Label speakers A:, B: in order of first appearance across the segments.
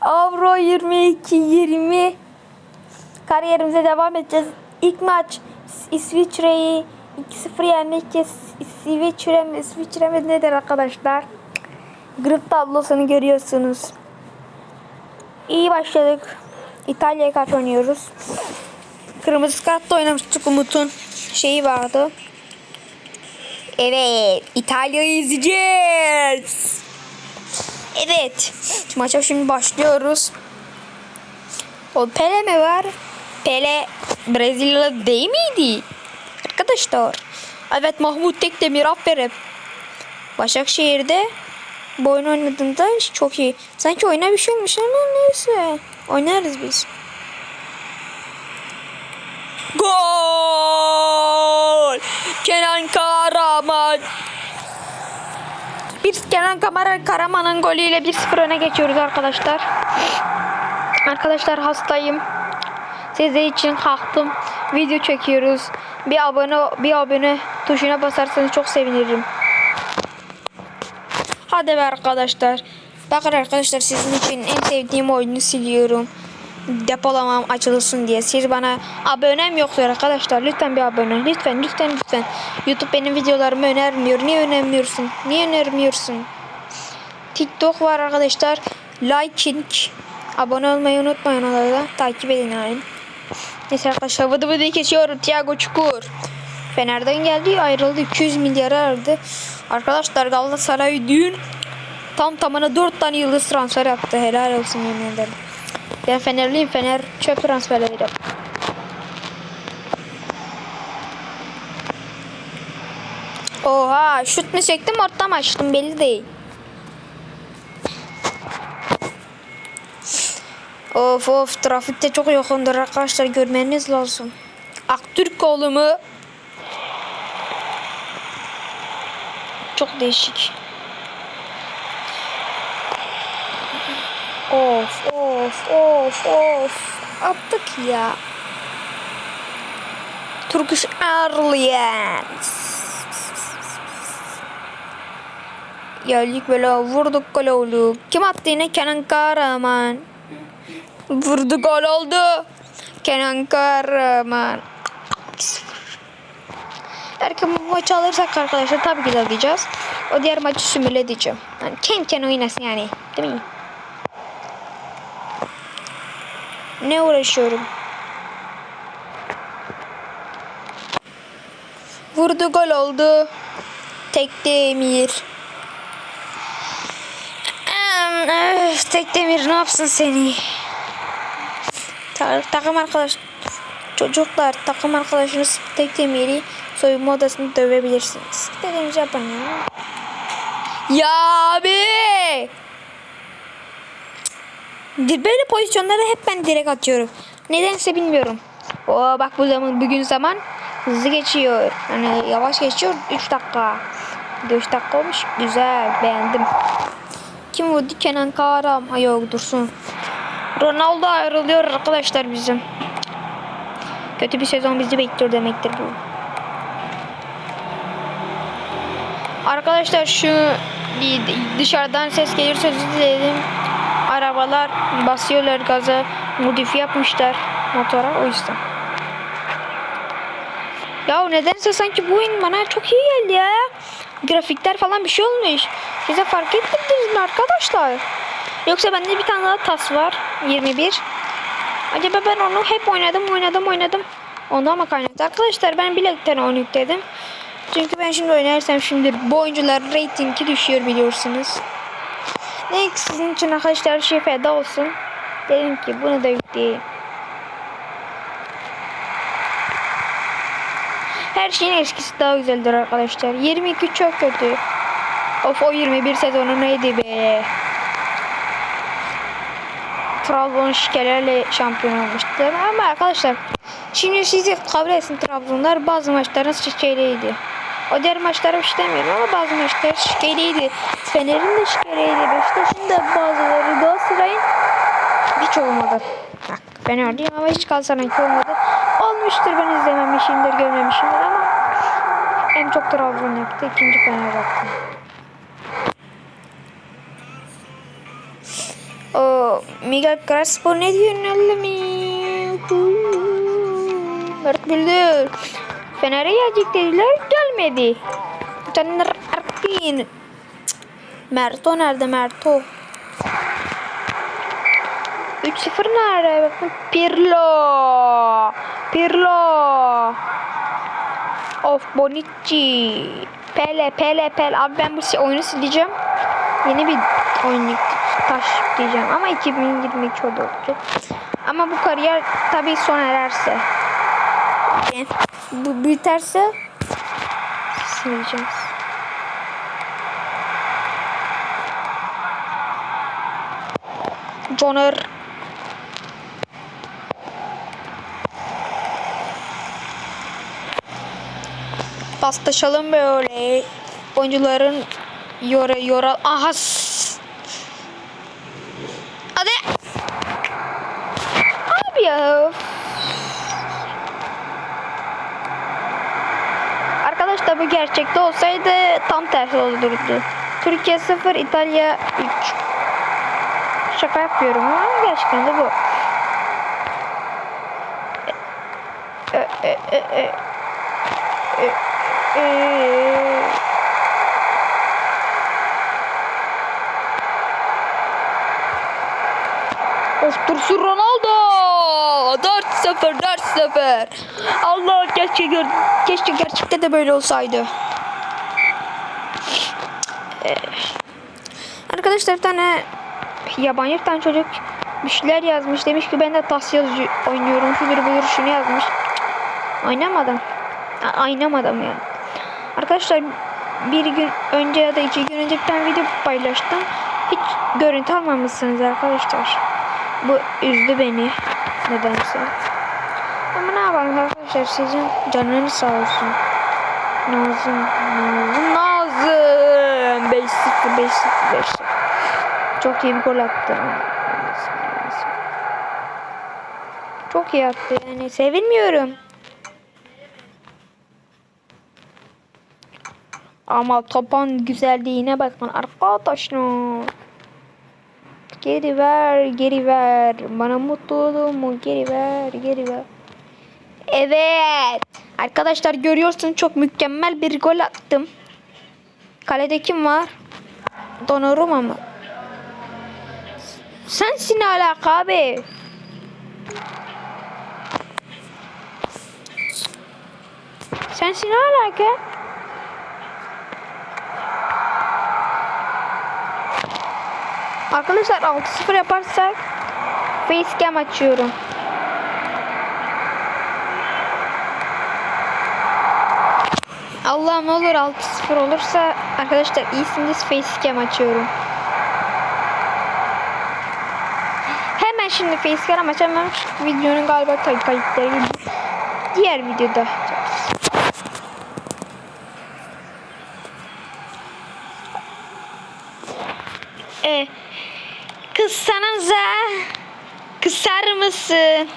A: Avro 22-20 kariyerimize devam edeceğiz. İlk maç İsviçre'yi 2-0 yendik. İsviçre mi? İsviçre mi nedir arkadaşlar? Grup tablosunu görüyorsunuz. İyi başladık. İtalya'ya karşı oynuyoruz. Kırmızı kartla oynamıştık Umut'un şeyi vardı. Evet, İtalya'yı izleyeceğiz. Evet, maça şimdi başlıyoruz. O Pele mi var? Pele Brezilyalı değil miydi? Arkadaşlar. Evet Mahmut Tekdemir aferin. Başakşehir'de bu oyun oynadığında çok iyi. Sanki oyuna bir şey ama neyse. Oynarız biz. Gol! Kenan Karaman. Bir Kenan Kamara Karaman'ın golüyle 1-0 öne geçiyoruz arkadaşlar. Arkadaşlar hastayım. Sizler için kalktım. Video çekiyoruz. Bir abone bir abone tuşuna basarsanız çok sevinirim. Hadi be arkadaşlar. Bakın arkadaşlar sizin için en sevdiğim oyunu siliyorum. Depolamam açılsın diye. Siz bana abonem yoktur arkadaşlar. Lütfen bir abone. Lütfen lütfen lütfen. YouTube benim videolarımı önermiyor. Niye önermiyorsun? Niye önermiyorsun? TikTok var arkadaşlar. Liking. Abone olmayı unutmayın ona da. Takip edin yani. Neyse arkadaşlar vıdı vıdı kesiyorum. Thiago Çukur. Fener'den geldi ayrıldı. 200 milyara aldı. Arkadaşlar Galatasaray dün tam tamına 4 tane yıldız transfer yaptı. Helal olsun yemin ederim. Ben Fenerliyim. Fener çöp transferleri yaptı. Oha şut mu çektim orta açtım belli değil. Of of trafikte çok yoğundur arkadaşlar görmeniz lazım. Aktürk mu? Çok değişik. Of of of of. Attık ya. Turkish Airlines. Geldik böyle vurduk gol oldu. Kim attı yine? Kenan Karaman. Vurdu gol oldu. Kenan Karaman. 2-0. Eğer ki bu maçı alırsak arkadaşlar tabii ki de alacağız. O diğer maçı simüle edeceğim. Yani kendi kendine oynasın yani. Değil mi? Ne uğraşıyorum? Vurdu gol oldu. Tek demir. Öf, tek demir ne yapsın seni? Ta takım arkadaş çocuklar takım arkadaşınız tek demiri soyunma odasında dövebilirsiniz. Dediğinizi yapın ya. Ya abi. Böyle pozisyonlarda hep ben direkt atıyorum. Nedense bilmiyorum. Oo bak bu zaman bugün zaman hızlı geçiyor. Hani yavaş geçiyor 3 dakika. 3 dakika olmuş. Güzel beğendim. Kim vurdu? Kenan Karam. Ha yok dursun. Ronaldo ayrılıyor arkadaşlar bizim. Kötü bir sezon bizi bekliyor demektir bu. Arkadaşlar şu dışarıdan ses gelirse özür. Arabalar basıyorlar gaza. Modifiye yapmışlar motora o yüzden. Ya nedense sanki bu oyun bana çok iyi geldi ya. Grafikler falan bir şey olmuş. Size fark ettiniz mi arkadaşlar? Yoksa bende bir tane daha tas var. 21. Acaba ben onu hep oynadım oynadım oynadım. Ondan mı kaynaklı? Arkadaşlar ben bilekten onu yükledim. Çünkü ben şimdi oynarsam şimdi bu oyuncuların reytingi düşüyor biliyorsunuz. Ne sizin için arkadaşlar şey feda olsun. Dedim ki bunu da yükleyeyim. Her şeyin eskisi daha güzeldir arkadaşlar. 22 çok kötü. Of o 21 sezonu neydi be? Trabzon şikelerle şampiyon olmuştu. Ama arkadaşlar şimdi sizi kabul etsin Trabzonlar bazı maçların şikeliydi. O diğer maçlara bir şey ama bazı maçlar şikeliydi. Fener'in de şikeliydi. Beşiktaş'ın da bazıları Galatasaray'ın hiç olmadı. Bak ben ördeyim ama hiç Galatasaray'ın olmadı. Olmuştur ben izlememişimdir görmemişimdir ama en çok Trabzon yaptı. ikinci Fener yaptı. O Miguel Crespo ne diyor mi? Mert Bildir. Fener'e gelecek dediler gelmedi. Caner Erkin. Merto nerede Merto? 3-0 nerede? Pirlo. Pirlo. Of Bonucci. Pele Pele Pele. Abi ben bu oyunu sileceğim. Yeni bir oyun taş diyeceğim ama 2022 oldu. Ama bu kariyer tabii son ererse. Yani bu biterse sileceğiz. Joner paslaşalım böyle oyuncuların yora yora aha s- hadi abi ya Arkadaşlar bu gerçekte olsaydı tam tersi olurdu. Türkiye 0, İtalya 3. Şaka yapıyorum ama gerçekten de bu. E, e, e, e. E, e. Of dursun Ronaldo. 4-0 4-0. Allah keşke gör keşke gerçekte de böyle olsaydı. Arkadaşlar bir tane yabancı bir tane çocuk bir şeyler yazmış. Demiş ki ben de tas yazıcı oynuyorum. Şudur budur şunu yazmış. Oynamadım. A- Oynamadım yani. Arkadaşlar bir gün önce ya da iki gün önce bir tane video paylaştım. Hiç görüntü almamışsınız arkadaşlar. Bu üzdü beni nedense. Ama ne yapalım arkadaşlar sizin canınız sağ olsun. Nazım, Nazım, Nazım. 5-0, 5-0, 5-0. Çok iyi bir gol attı. Çok iyi attı yani sevinmiyorum. Ama topan güzelliğine bakın arkadaşlar. Geri ver, geri ver. Bana mutluluğumu geri ver, geri ver. Evet. Arkadaşlar görüyorsun çok mükemmel bir gol attım. Kalede kim var? Donnarumma mı? Sensin alaka abi. Sensin alaka. Arkadaşlar 6-0 yaparsak facecam açıyorum. Allah'ım olur 6-0 olursa arkadaşlar iyisiniz facecam açıyorum. Hemen şimdi facecam açamam. Videonun galiba kay kayıtları gibi. Diğer videoda açarız. E, kıssanıza kısar mısın?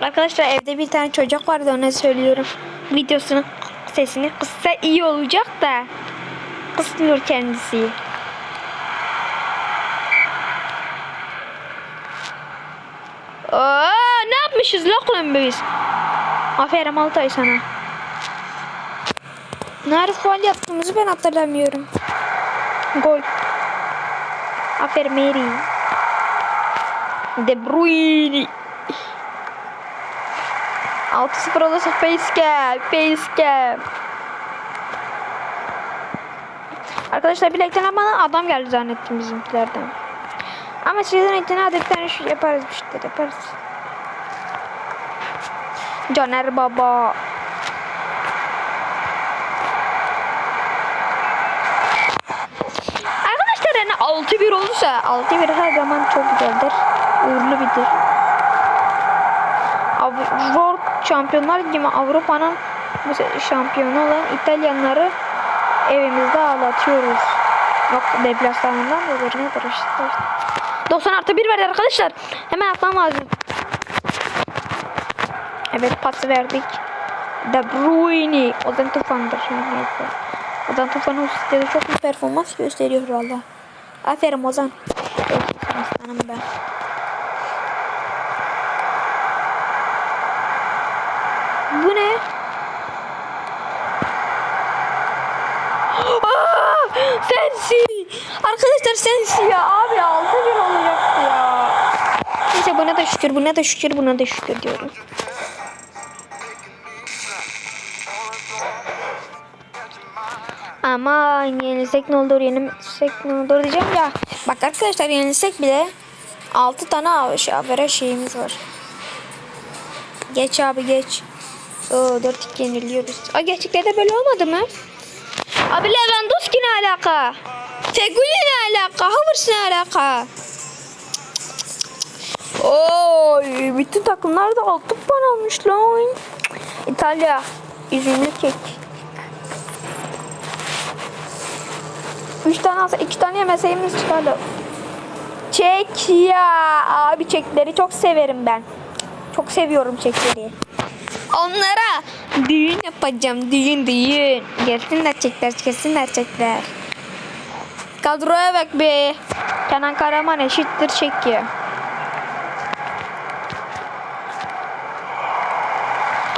A: Arkadaşlar evde bir tane çocuk vardı ona söylüyorum. Videosunun sesini kıssa iyi olacak da kısmıyor kendisi. Aa, ne yapmışız lan biz? Aferin Altay sana. Nerede faal yaptığımızı ben hatırlamıyorum. Gol. Aferin Mary. De Bruyne. 6-0 olursa facecam. Facecam. Arkadaşlar bilekten bana adam geldi zannettim bizimkilerden. Ama sizin için tane şu yaparız şeyler yaparız. Caner Baba. Arkadaşlar yani 6-1 olursa 6-1 her zaman çok güzeldir. Uğurlu bitir. Av- Zor şampiyonlar gibi Avrupa'nın şampiyonu olan İtalyanları evimizde ağlatıyoruz. Yok deplasmanından da olur nedir işte. 90 artı 1 verdi arkadaşlar. Hemen atmam lazım. Evet pası verdik. De Bruyne. Ozan Tufan'dır. Neyse. Ozan Tufan o sitede çok iyi performans gösteriyor valla. Aferin Ozan. Aslanım ben. Bu ne? Aa, sensin. Arkadaşlar sensin ya. Abi altı bir olacaktı ya. Buna da şükür, buna da şükür, buna da şükür diyorum. Ama yenilsek ne olur, yenilsek ne olur diyeceğim ya. Bak arkadaşlar yenilsek bile 6 tane av- avera şeyimiz var. Geç abi geç. Oo 4-2 yeniliyoruz. Aa gerçekten de böyle olmadı mı? Abi Lewandowski ne alaka? Feguli ne alaka? Havertz ne alaka? Oy, bütün takımlar da 6 puan almış lan. İtalya, üzümlü kek. 3 tane alsa 2 tane yemeseyimiz çıkardı. Çek ya. Abi çekleri çok severim ben. Çok seviyorum çekleri. Onlara düğün yapacağım. Düğün düğün. Gelsinler çekler. Gelsinler çekler. Kadroya bak be. Kenan Karaman eşittir çekiyor.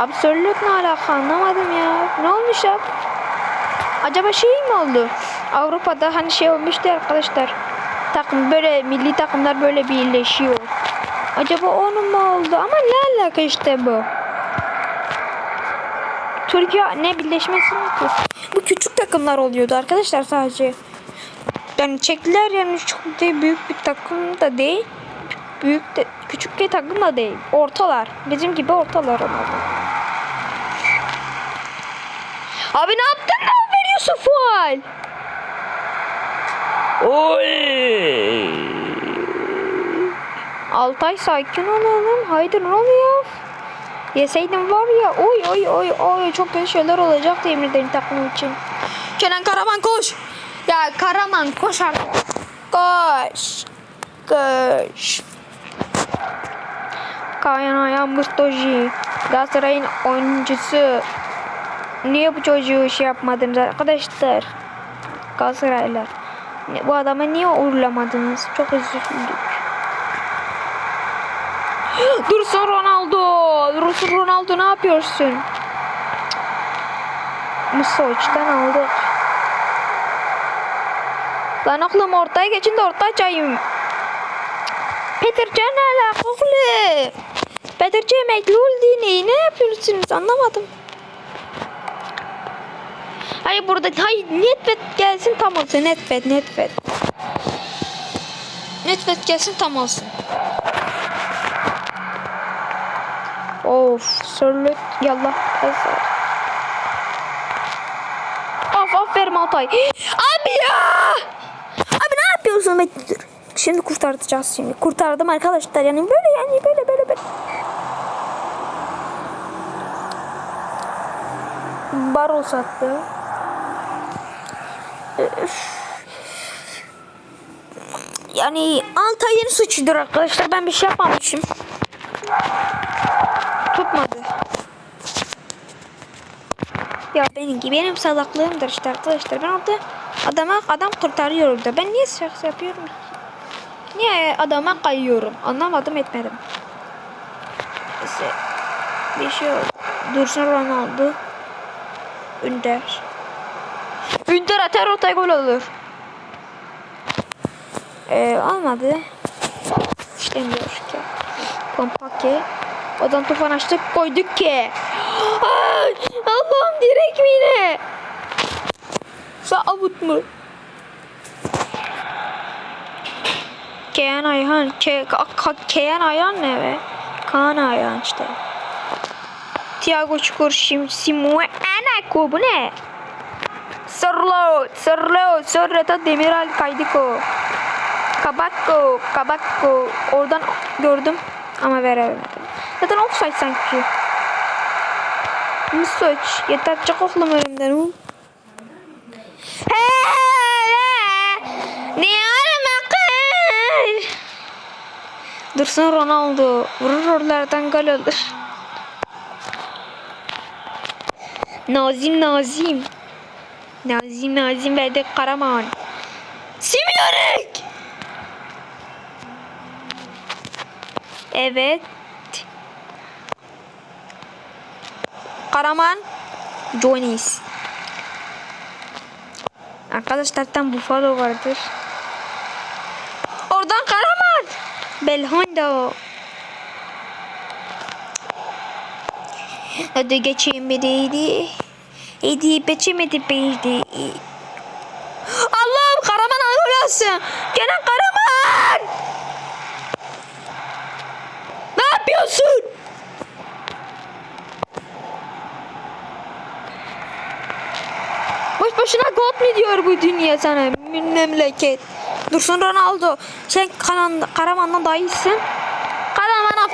A: Sörlot ne alaka anlamadım ya. Ne olmuş ya? Acaba şey mi oldu? Avrupa'da hani şey olmuştu arkadaşlar. Takım böyle milli takımlar böyle birleşiyor. Acaba onun mu oldu? Ama ne alaka işte bu? Türkiye ne birleşmesi mi ki? Bu küçük takımlar oluyordu arkadaşlar sadece. Yani Çekler yani çok değil, büyük bir takım da değil. Büyük de küçük bir takım da değil. Ortalar. Bizim gibi ortalar onlar. Abi ne yaptın? Ne veriyorsun faal? Oy. Altay sakin ol oğlum. Haydi ne oluyor? Yeseydim var ya oy oy oy oy çok kötü şeyler olacak yemin ederim takımım için. Kenan Karaman koş. Ya Karaman koş artık. Koş. Koş. Kayan Ayan Mustoji. Galatasaray'ın oyuncusu. Niye bu çocuğu şey yapmadınız arkadaşlar? Galatasaraylılar. Ne- Bu adamı niye uğurlamadınız? Çok üzüldük. Dursun Ronaldo. Dursun Ronaldo ne yapıyorsun? Musoç'tan aldık. Lan oğlum ortaya geçin de orta açayım. Peter Can ne alaka oğlum? Peter Can emekli oldu? Ne yapıyorsunuz anlamadım. Hayır burada hayır Netfet gelsin tam olsun Netfet Netfet. Netfet gelsin tam olsun. Of sörlük yallah. Ezer. Of aferin Altay. Abi ya! Abi ne yapıyorsun? Dur. Şimdi kurtaracağız şimdi. Kurtardım arkadaşlar. Yani böyle yani böyle böyle böyle. Barol sattı. Yani Altay'ın suçudur arkadaşlar. Ben bir şey yapmamışım. Tutmadı. Ya benimki benim salaklığımdır işte arkadaşlar. Ben orada adama adam kurtarıyor orada. Ben niye şahs yapıyorum ki? Niye adama kayıyorum? Anlamadım etmedim. Neyse. Bir şey oldu. Dursun Ronaldo. Ünder. Ünder atar ortaya gol olur. Ee, olmadı. İşlemiyor ki. Pompake. Odan tufan açtık koyduk ki. Allah'ım direkt mi yine? Saavut mu? Keyan Ayhan. Ke, Ka- Ka- Keyan Ayhan ne be? Kaan Ayhan işte. Thiago Çukur Sim Simue Anako bu ne? Sırlo, Sırlo, Sırreta Demiral Kaydiko. Kabakko, Kabakko. Oradan gördüm ama veremedim. Zaten offside sanki. Musoç, yeter çık oğlum önümden oğlum. Dursun Ronaldo. Vurur oralardan gol olur. Nazim Nazim. Nazim Nazim verdi Karaman. Simeone! Yürek. Evet. Karaman Jonis. Arkadaşlar tam Buffalo vardır. Oradan Karaman. Belhondo. Hadi geçeyim bir deydi. Hadi geçemedi beydi. Allah'ım Karaman ağlasın. Gene Karaman. Ne yapıyorsun? Boş boşuna God mi diyor bu dünya sana memleket. Dursun Ronaldo. Sen Karaman'dan daha iyisin.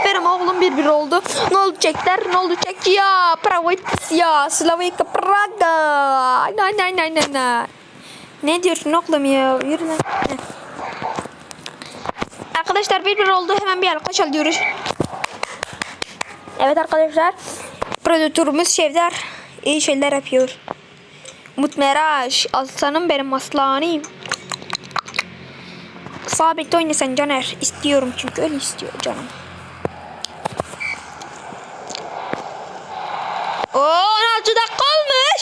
A: Aferin oğlum bir bir oldu. Ne olacaklar? Ne olacak ya? Pravitis ya. Slavika Praga. Nay nay nay nay nay. Ne diyorsun oğlum ya? Yürü lan. Arkadaşlar bir bir oldu. Hemen bir alkış alıyoruz. Evet arkadaşlar. Prodüktörümüz Şevder iyi şeyler yapıyor. Umut Meraş. Aslanım benim aslanım. Sabit oyna sen Caner. İstiyorum çünkü öyle istiyor canım. Oo 16 dakika olmuş.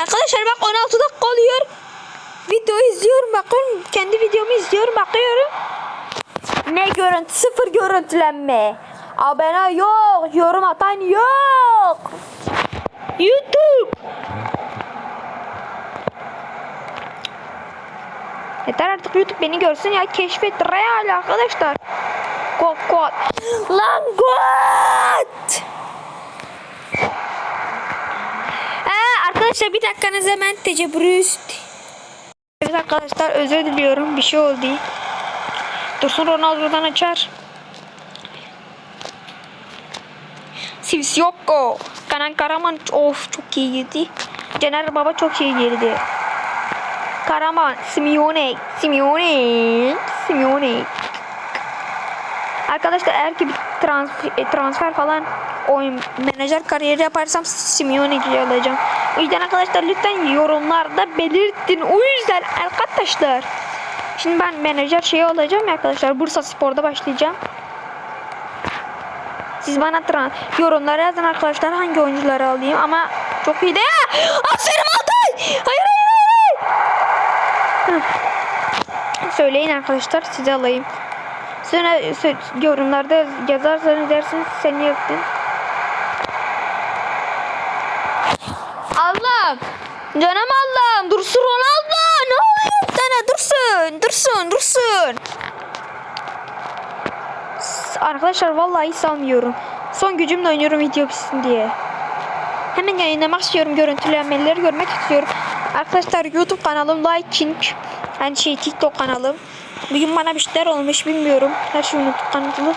A: Arkadaşlar bak 16 dakika oluyor. Video izliyorum bakın. Kendi videomu izliyorum bakıyorum. Ne görüntü? Sıfır görüntülenme. Abone yok. Yorum atan yok. YouTube. Yeter artık YouTube beni görsün ya keşfet real arkadaşlar. Kod kod. Lan kod. Ee, arkadaşlar bir dakikanız hemen tecrübürüz. Evet arkadaşlar özür diliyorum bir şey oldu. Dursun Ronaldo'dan açar. Sivsiyoko. Kanan Karaman of çok iyi girdi. Caner Baba çok iyi girdi. Karaman, Simeone, Simeone, Simeone. Arkadaşlar eğer ki bir transfer, transfer falan oyun menajer kariyeri yaparsam Simeone'yi alacağım. O yüzden arkadaşlar lütfen yorumlarda belirtin. O yüzden arkadaşlar. Şimdi ben menajer şeyi olacağım ya arkadaşlar. Bursa Spor'da başlayacağım. Siz bana yorumlara yazın arkadaşlar hangi oyuncuları alayım ama çok iyi de. Aferin Altay! Hayır hayır hayır. hayır. Söyleyin arkadaşlar size alayım. Sonra yorumlarda yazarsanız dersiniz seni yaptım. Allah'ım. Canım Allah'ım. Dursun Ronaldo. Ne oluyor sana? Dursun. Dursun. Dursun. Arkadaşlar vallahi salmıyorum. Son gücümle oynuyorum video bitsin diye. Hemen yayınlamak istiyorum. Görüntülenmeleri görmek istiyorum. Arkadaşlar YouTube kanalım Liking. Yani şey TikTok kanalım. Bugün bana bir şeyler olmuş bilmiyorum. Her şey unuttuk kanalım.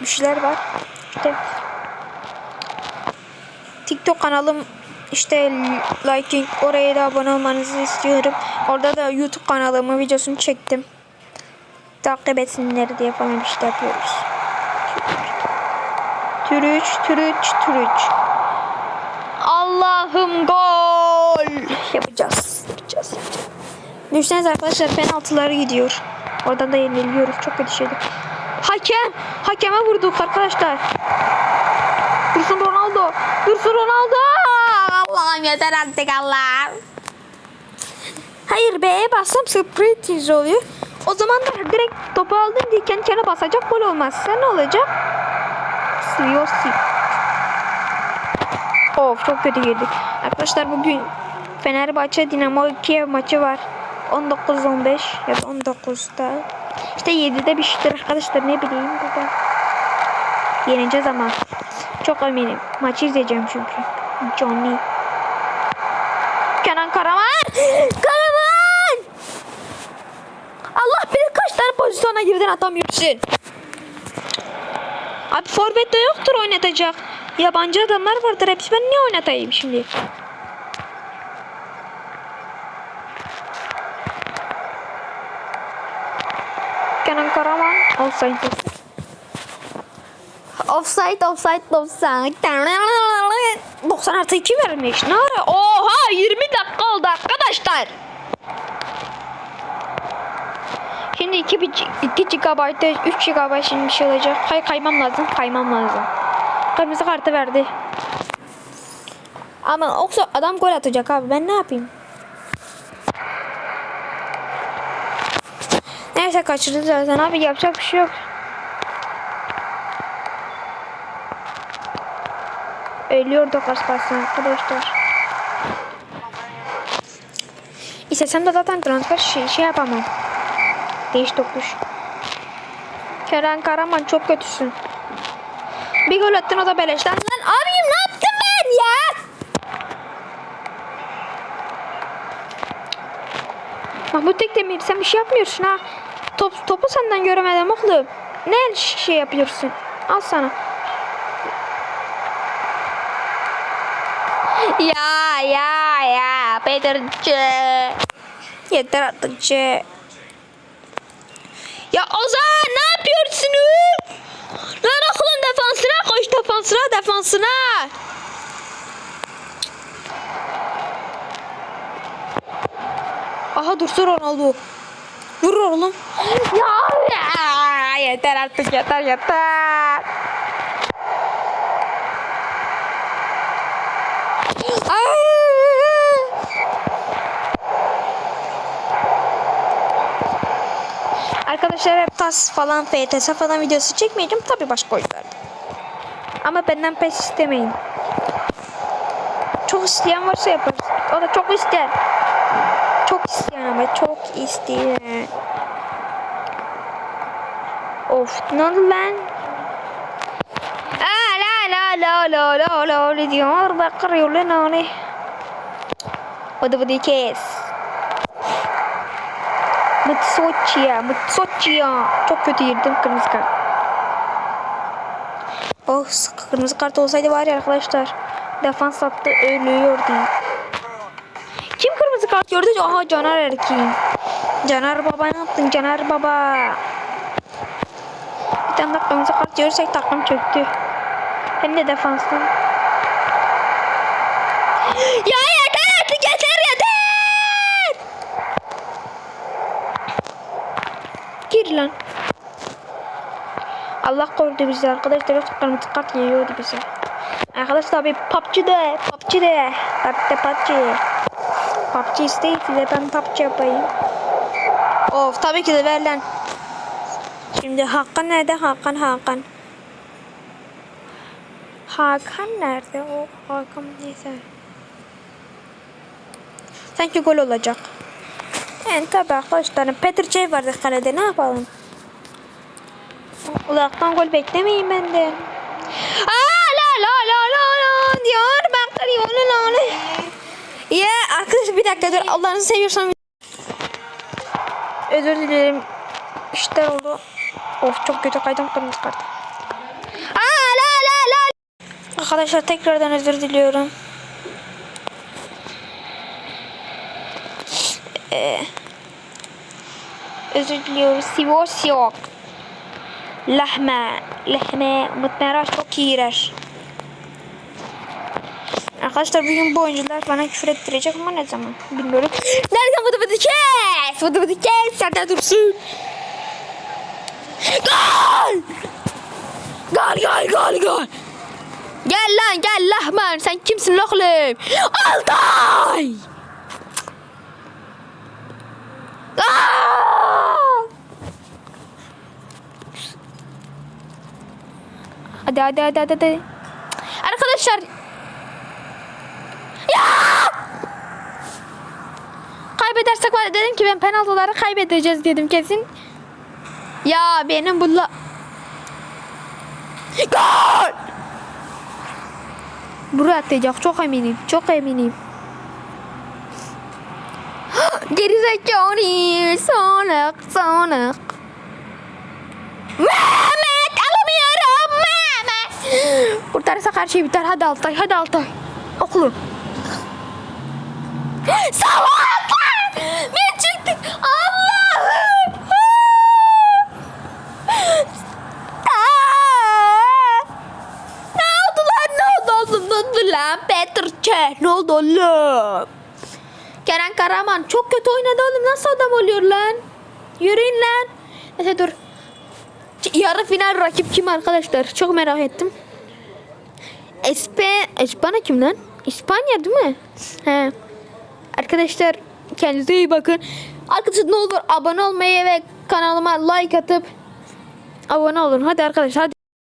A: Bir şeyler var. İşte TikTok kanalım işte liking oraya da abone olmanızı istiyorum. Orada da YouTube kanalımın videosunu çektim. Takip etsinler diye falan bir şey yapıyoruz. Türüç, türüç, türüç. Allah'ım gol. Yapacağız. Yapacağız. yapacağız. Düşünsenize arkadaşlar penaltıları gidiyor. Oradan da yeniliyoruz. Çok kötü şeydi. Hakem. Hakeme vurduk arkadaşlar. Dursun Ronaldo. Dursun Ronaldo. Allah'ım yeter artık. Hayır B'ye bassam sprint oluyor. O zaman da direkt topu aldın diye kendi kendine basacak gol olmazsa ne olacak? Siyosi. Of çok kötü girdik. Arkadaşlar bugün Fenerbahçe Dinamo Kiev maçı var. 19-15 ya da 19'da. İşte 7'de bir şeydir arkadaşlar ne bileyim burada. Yeneceğiz ama. Çok eminim. Maçı izleyeceğim çünkü. Johnny. Kenan Karaman. Karaman! Allah bilir kaç tane pozisyona girdin atamıyorsun. Abi forvette yoktur oynatacak. Yabancı adamlar vardır. Hepsi ben niye oynatayım şimdi? Kenan Karaman. Offside. Offside, offside, offside. 90 artı 2 vermiş. Ne ara? Oha 20 dakika oldu arkadaşlar. Şimdi 2, 2 GB'da 3 GB şimdi bir şey olacak. Kay kaymam lazım. Kaymam lazım. Kırmızı kartı verdi. Ama yoksa adam gol atacak abi. Ben ne yapayım? Neyse kaçırdı zaten abi. Yapacak bir şey yok. Ölüyordu karşılaşma arkadaşlar. İstesem de zaten transfer şey, şey yapamam. Değiş tokuş. Kerem Karaman çok kötüsün. Bir gol attın o da beleşten. Lan abim ne yaptım ben ya? Mahmut Tekdemir sen bir şey yapmıyorsun ha. Top, topu senden göremedim oğlum. Ne şey yapıyorsun? Al sana. Ya ya ya Peter C. Yeter artık C. Ya Ozan ne yapıyorsun? Lan okulun defansına koş defansına defansına. Aha dursun Ronaldo. Vur oğlum. Ya, ya yeter artık yeter yeter. Arkadaşlar hep tas falan FTS falan videosu çekmeyeceğim. Tabii başka oyunlarda. Ama benden pes istemeyin. Çok isteyen varsa yaparız. O da çok isteyen. Çok isteyen ama çok isteyen. Of ne oldu lan? La la la la la diyor. Bakıyor lan onu. Vıdı vıdı kes. Mıtsoçya, Mıtsoçya. Çok kötü girdim kırmızı kart. Oh kırmızı kart olsaydı var ya arkadaşlar. Defans attı ölüyordu. Kim kırmızı kart gördü? Aha Caner Erkin. Caner Baba ne yaptın Caner Baba? Bir tane daha kırmızı kart görürsek takım çöktü. Hem de defanstan. Ya yeter artık yeter yeter. Gir lan. Allah korudu bizi arkadaşlar. Kırmızı kart yiyordu bizi. Arkadaşlar tabi PUBG'de, PUBG'de, PUBG'de, PUBG. PUBG isteyip de ben PUBG yapayım. Of tabii ki de ver lan. Şimdi Hakan nerede? Hakan, Hakan. Hakan nerede? O Hakan neyse. Sanki gol olacak. Yani tabii arkadaşlar Peter Cey vardı kalede ne yapalım? Uzaktan gol beklemeyin benden. Aa la la la la la diyor ben kırıyorum la la. Ya arkadaşlar bir dakika dur Allah'ını seviyorsan. Özür dilerim. İşler oldu. Of çok kötü kaydım kırmızı kart. Arkadaşlar tekrardan özür diliyorum. Ee, özür diliyoruz. Sivos yok. Lahme, lahme, mutmeraş çok iğrer. Arkadaşlar bugün bu oyuncular bana küfür ettirecek ama ne zaman bilmiyorum. Nereden vıdı vıdı kes? Vıdı vıdı kes. Serdar Dursun. Gol! Gol gol gol gol. Gel lan gel Lahman sen kimsin oğlum? Altay! Aa! Hadi hadi hadi hadi. hadi. Arkadaşlar. Ya! Kaybedersek var dedim ki ben penaltıları kaybedeceğiz dedim kesin. Ya benim bu la... Gol! Buraya atacak çok eminim. Çok eminim. Geri zekalı. Sonak sonak. Mehmet alamıyorum Mehmet. Kurtarırsak her şey biter. Hadi Altay hadi Altay. Okulum. Salaklar. Ben çıktık. Allah'ım. Aa! Ne oldu lan? Ne oldu oğlum? Ne oldu lan? Peter Çeh. Ne oldu oğlum? Kerem Karaman çok kötü oynadı oğlum. Nasıl adam oluyor lan? Yürüyün lan. Neyse dur. Yarı final rakip kim arkadaşlar? Çok merak ettim. Espe... Espanya kim lan? İspanya değil mi? He. Arkadaşlar kendinize iyi bakın. Arkadaşlar ne olur abone olmayı ve kanalıma like atıp abone olun. Hadi arkadaşlar hadi.